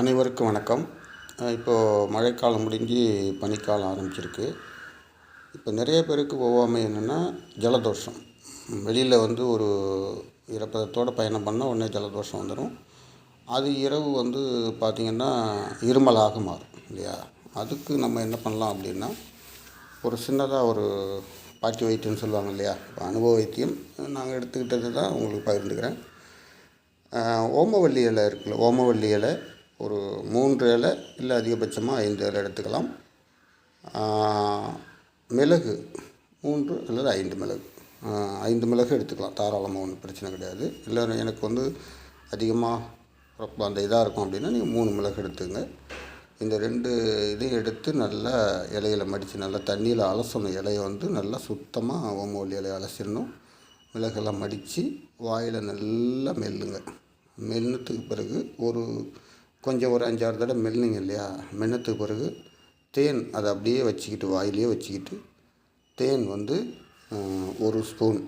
அனைவருக்கும் வணக்கம். இப்போது மழைக்காலம் முடிஞ்சு பனிக்காலம் ஆரம்பிச்சிருக்கு. இப்போ நிறைய பேருக்கு ஒவ்வாமை என்னென்னா ஜலதோஷம். வெளியில் வந்து ஒரு ஈரப்பதத்தோடு பயணம் பண்ணால் உடனே ஜலதோஷம் வந்துடும் அது இரவு வந்து பார்த்திங்கன்னா இருமலாக மாறும் இல்லையா? அதுக்கு நம்ம என்ன பண்ணலாம் அப்படின்னா ஒரு சின்னதாக ஒரு பாட்டி வைத்தியம்னு சொல்லுவாங்க இல்லையா? அனுபவ வைத்தியம். நாங்கள் எடுத்துக்கிட்டது தான் உங்களுக்கு பகிர்ந்துக்கிறேன். ஓமவல்லி இலை இருக்குல்ல ஓமவல்லி இலை. ஒரு மூன்று இலை இல்லை அதிகபட்சமாக ஐந்து இலை எடுத்துக்கலாம். மிளகு மூன்று அல்லது ஐந்து மிளகு. ஐந்து மிளகு எடுத்துக்கலாம். தாராளமாக ஒன்றும் பிரச்சனை கிடையாது. இல்லை எனக்கு வந்து அதிகமாக ரொம்ப அந்த இதாக இருக்கும் அப்படின்னா நீங்கள் மூணு மிளகு எடுத்துங்க. இந்த ரெண்டு இதையும் எடுத்து நல்லா இலையில மடித்து நல்லா தண்ணியில் அலசணும். இலையை வந்து நல்லா சுத்தமாக ஓமோல் இலையை அலசிடணும். மிளகெல்லாம் மடித்து வாயில் நல்லா மெல்லுங்க. மென்னத்துக்கு பிறகு ஒரு கொஞ்சம் ஒரு அஞ்சாறு தடவை மெல்லுங்க இல்லையா? மென்னத்துக்கு பிறகு தேன் அதை அப்படியே வச்சுக்கிட்டு வாயிலே வச்சுக்கிட்டு தேன் வந்து ஒரு ஸ்பூன்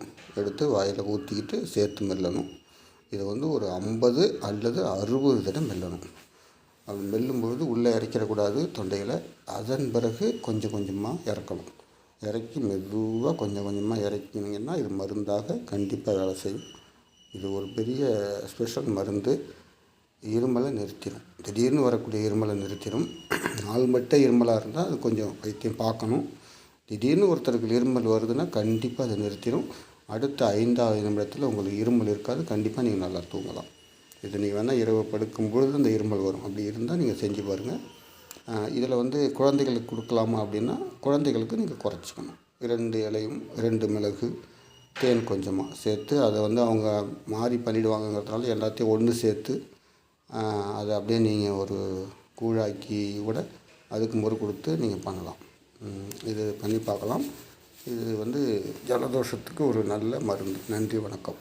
எடுத்து வாயில் ஊற்றிக்கிட்டு சேர்த்து மெல்லணும். இதை வந்து ஒரு ஐம்பது அல்லது அறுபது தடவை மெல்லணும். அது மெல்லும்பொழுது உள்ளே இறக்கிடக்கூடாது தொண்டையில். அதன் பிறகு கொஞ்சம் கொஞ்சமாக இறக்கணும். இறக்கி மெதுவாக கொஞ்சம் கொஞ்சமாக இறக்கினீங்கன்னா இது மருந்தாக கண்டிப்பாக வேலை செய்யும். இது ஒரு பெரிய ஸ்பெஷல் மருந்து. இருமலை நிறுத்திடும். திடீர்னு வரக்கூடிய இருமலை நிறுத்திடும். நாள்மட்ட இருமலாக இருந்தால் அது கொஞ்சம் வைத்தியம் பார்க்கணும். திடீர்னு ஒருத்தருக்கு இருமல் வருதுன்னா கண்டிப்பாக அதை நிறுத்திடும் அடுத்த ஐந்தாவது நிமிடத்தில் உங்களுக்கு இருமல் இருக்காது. கண்டிப்பாக நீங்கள் நல்லா தூங்கலாம். இது நீங்கள் வேணால் இரவு படுக்கும் பொழுது அந்த இருமல் வரும். அப்படி இருந்தால் நீங்கள் செஞ்சு பாருங்கள் இதில் வந்து குழந்தைகளுக்கு கொடுக்கலாமா அப்படின்னா குழந்தைகளுக்கு நீங்கள் குறைச்சிக்கணும். இரண்டு இலையும் ரெண்டு மிளகு தேன் கொஞ்சமாக சேர்த்து அதை வந்து அவங்க மாறி பண்ணிவிடுவாங்கங்கிறதுனால எல்லாத்தையும் ஒன்று சேர்த்து அதை அப்படியே நீங்கள் ஒரு கூழாக்கி கூட அதுக்கு முறு கொடுத்து நீங்கள் பண்ணலாம். இது பண்ணி பார்க்கலாம். இது வந்து ஜலதோஷத்துக்கு ஒரு நல்ல மருந்து. நன்றி வணக்கம்.